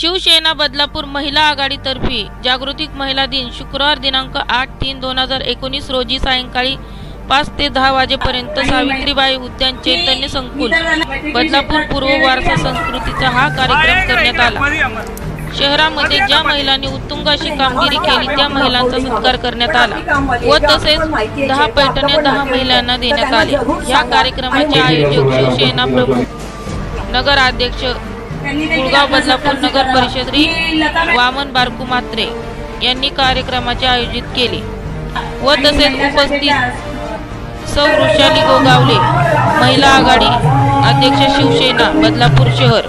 शिवसेना बदलापूर महिला आघाडीतर्फे जागृतिक महिला दिन शुक्रवार दिनांक आठ तीन दोन हजार एकोणीस रोजी सायंकाळी पाच ते दहा वाजेपर्यंत सावित्रीबाई उद्यान चैतन्य संकुल बदलापूर पूर्व वारसा संस्कृतीचा हा कार्यक्रम करण्यात आला. शहरामध्ये ज्या महिलांनी उत्तुंग अशी कामगिरी केली त्या महिलांचा सत्कार करण्यात आला व तसेच दहा पैठण्या दहा महिलांना देण्यात आले. या कार्यक्रमाचे आयोजक शिवसेना प्रमुख नगराध्यक्ष गुळगाव बदलापूर नगर परिषद श्री वामन बारकू मात्रे यांनी कार्यक्रमाचे आयोजित केले. व तसेच उपस्थित सौ वृषाली गोगावले महिला आघाडी अध्यक्ष शिवसेना बदलापूर शहर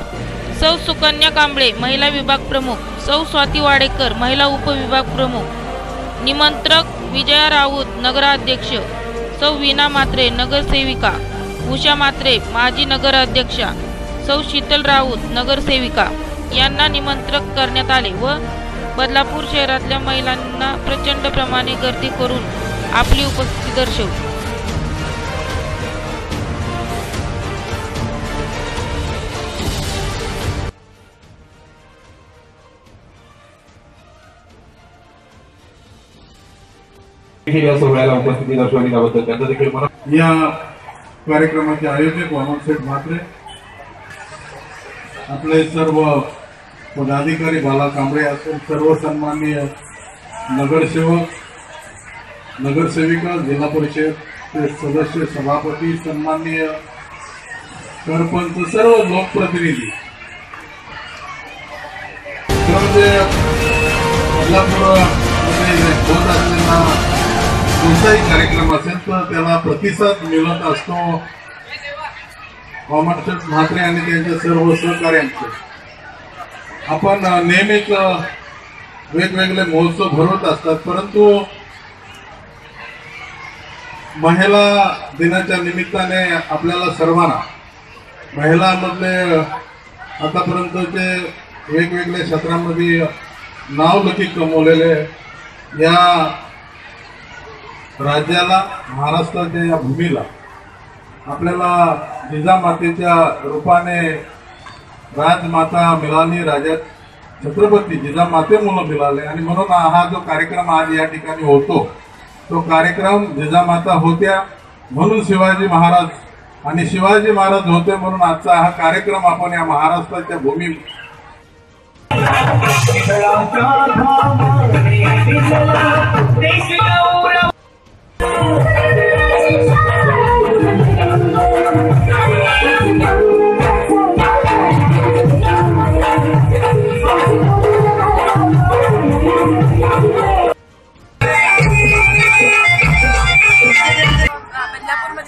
सौ सुकन्या कांबळे महिला विभाग प्रमुख सौ स्वाती वाडेकर महिला उपविभाग प्रमुख निमंत्रक विजया राऊत नगराध्यक्ष सौ वीणा मात्रे नगरसेविका उषा मात्रे माजी नगराध्यक्षा सौ शीतल राऊत नगरसेविका यांना निमंत्रक करण्यात आले व बदलापूर शहरातल्या महिलांना प्रचंड प्रमाणे गर्दी करून आपली उपस्थिती दर्शवली. या सोहळ्याला उपस्थिती दर्शवली त्याबद्दल त्यांचं देखील मला या कार्यक्रमाचे आयोजक वामन शेठ म्हात्रे आपले सर्व पदाधिकारी बाला कांबळे असेल सर्व सन्माननीय नगरसेवक नगरसेविका जिल्हा परिषद चे सदस्य सभापती सन्माननीय सरपंच सर्व लोकप्रतिनिधी खरं म्हणजे बदलापूरमध्ये होत असलेला कॉमर्स म्हात्रे आणि त्यांच्या सर्व सहकार्यांचे आपण नेहमीच वेगवेगळे महोत्सव भरवत असतात परंतु महिला दिनाच्या निमित्ताने आपल्याला सर्वांना महिलांमधले आतापर्यंतचे वेगवेगळ्या क्षेत्रांमध्ये नावलौकिक कमवलेले या राज्याला महाराष्ट्राच्या या भूमीला आपल्याला जिजामातेच्या रूपाने राजमाता मिळाली राजा छत्रपती जिजामाते मुलं मिळाले. आणि म्हणून हा जो कार्यक्रम आज या ठिकाणी होतो तो कार्यक्रम जिजामाता होत्या म्हणून शिवाजी महाराज आणि शिवाजी महाराज होते म्हणून आजचा हा कार्यक्रम आपण या महाराष्ट्राच्या भूमी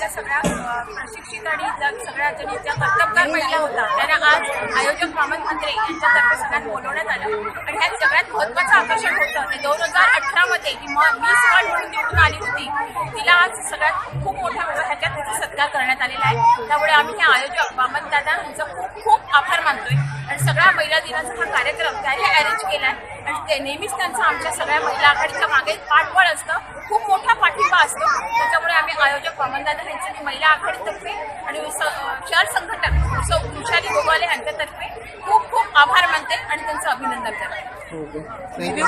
बदलापूरमधल्या सगळ्या प्रशिक्षित आणि सगळ्या ज्या कर्तबगार महिला होता त्यांना आज आयोजक वामन मंत्रे यांच्यातर्फे सगळ्यात बोलवण्यात आलं. आणि ह्यात सगळ्यात महत्वाचं आकर्षण होतं ते दोन हजार अठरामध्ये ही मिस वर्ल्ड म्हणून निवडून आली होती तिला आज सगळ्यात खूप मोठ्या ह्याच्यात तिचा सत्कार करण्यात आलेला आहे. त्यामुळे आम्ही हे आयोजक वामन दादा यांचं खूप खूप आभार मानतोय. आणि सगळ्या महिला दिनाचा हा कार्यक्रम त्यांनी अरेंज केला आहे. आणि ते नेहमीच त्यांचं आमच्या सगळ्या महिला आघाडीच्या मागे पाठबळ असतं. खूप मोठा पाठिंबा असतो. त्याच्यामुळे आम्ही आयोजक वामनदादा यांचे महिला आघाडीतर्फे आणि शहर संघटक सौ वृषाली गोगाले यांच्यातर्फे खूप खूप आभार मानते आणि त्यांचं अभिनंदन करते.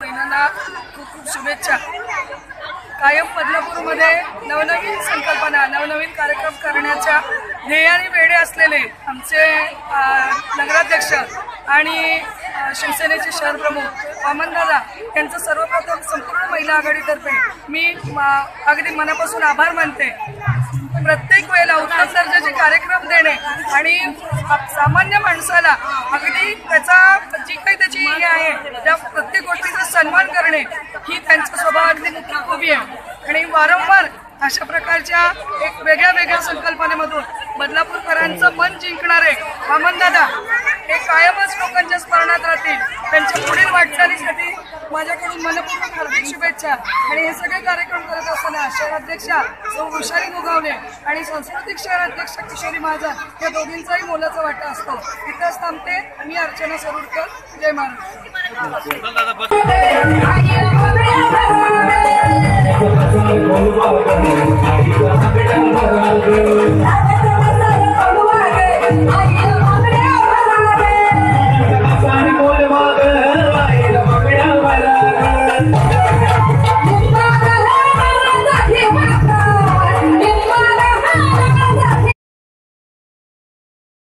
महिलांना खूप खूप शुभेच्छा. कायम बदलापूरमध्ये नवनवीन संकल्पना करण्याच्या ध्येयाने वेडे असलेले आमचे नगराध्यक्ष आणि शिवसेनेचे शहर प्रमुख वामनदादा यांचं सर्वप्रथम संपूर्ण महिला आघाडीतर्फे मी म- अगदी मनापासून आभार मानते. प्रत्येक वेळेला उत्तम दर्जाचे कार्यक्रम देणे आणि सामान्य माणसाला अगदी त्याचा जी काही त्याची हे आहे त्या प्रत्येक गोष्टीचा सन्मान करणे ही त्यांचा स्वभाव अगदी मुख्य खूबी आहे. आणि वारंवार अशा प्रकारच्या एक वेगळ्या वेगळ्या संकल्पनेमधून बदलापूरकरांचं मन जिंकणारे वामनदादा हे कायमच लोकांच्या स्मरणात राहतील. त्यांच्या पुढील वाटचालीसाठी माझ्याकडून मनपूर्वक हार्दिक शुभेच्छा. आणि हे सगळे कार्यक्रम करत असताना शहराध्यक्षा सौ वृषाली गोगावले आणि सांस्कृतिक शहराध्यक्ष किशोरी महाजन या दोघींचाही मोलाचा वाटा असतो. इथंच थांबते. मी अर्चना सरुडकर. जय Maharashtra. Vamos lá, vamos lá.